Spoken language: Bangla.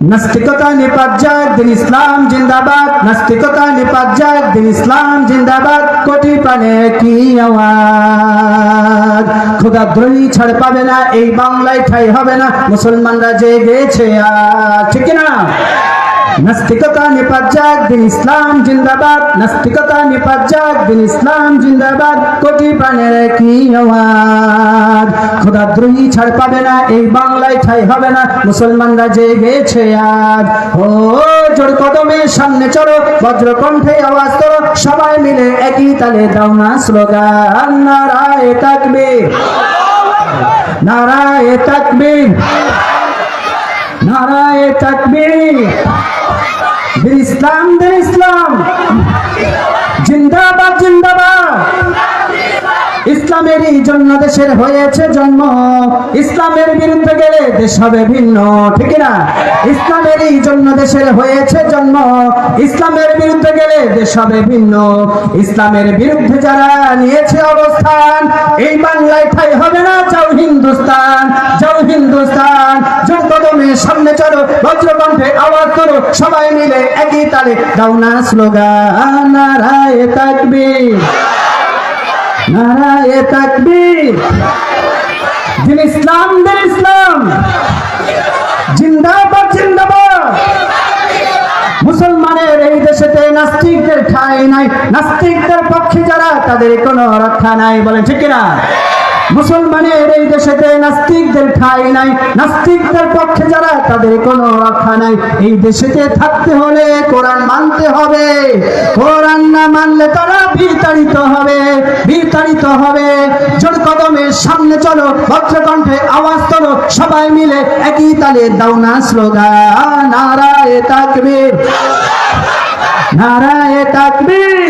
নাস্তিকতা নিপাত যায় দিন ইসলাম জিন্দাবাদ। নাস্তিকতা নিপাত যায় দিন ইসলাম জিন্দাবাদ। কোটি প্রাণে কি আওয়াজ? খোদাদ্রোহী ছাড় পাবে না, এই বাংলায় ঠাই হবে না, মুসলমানরা জেগেছে আর ঠিক না নাস্তিকতা নিপাত যাক দিন ইসলাম জিন্দাবাদ। নাস্তিকতা নিপাত যাক দিন ইসলাম জিন্দাবাদ। কোটি প্রাণের কি আওয়াজ? ছাড় পাবে না, এই বাংলায় ঠাই হবে না। মুসলমানরা আজ। ও জোর কদমে সামনে চলো বজ্র কণ্ঠে আওয়াজ সবাই মিলে একই তালে দাও না স্লোগান। নারায় তাকবীর। নারায় তাকবীর। নারায় দিন ইসলাম দিন ইসলাম। ইসলামেরই জন্য দেশের হয়েছে জন্ম। ইসলামের বিরুদ্ধে গেলে দেশ হবে ভিন্ন, ঠিক না ইসলামেরই জন্য দেশের হয়েছে জন্ম। ইসলামের বিরুদ্ধে গেলে দেশ হবে ভিন্ন। ইসলামের বিরুদ্ধে যারা নিয়েছে অবস্থান, এই বাংলায় ঠাই হবে না, যাও হিন্দুস্তান যাও হিন্দুস্তান। যোগ সামনে চলো বজ্রকণ্ঠে আওয়াজ করো, সবাই মিলে একই তালে। দাও না স্লোগান, নারায় তাকবীর। নারায় ইসলাম দিন ইসলাম, জিন্দাবাদ জিন্দাবাদ। মুসলমানের এই দেশেতে নাস্তিকদের ঠাঁই নাই। নাস্তিকদের পক্ষে যারা, তাদের কোনো রক্ষা নাই, বলেন ঠিক না মুসলমানের এই দেশেতে নাস্তিকদের ঠাঁই নাই। নাস্তিকদের পক্ষে যারা, তাদের কোনো রক্ষা নাই। এই দেশেতে থাকতে হলে কোরআন মানতে হবে। কোরআন না মানলে তারা বিতাড়িত হবে। বিতাড়িত হবে। জোর কদমের সামনে চলো, ভদ্রকণ্ঠে আওয়াজ তোলো, সবাই মিলে একই তালে দাও না স্লোগান। নারায় তাকবীর। নারায় তাকবীর।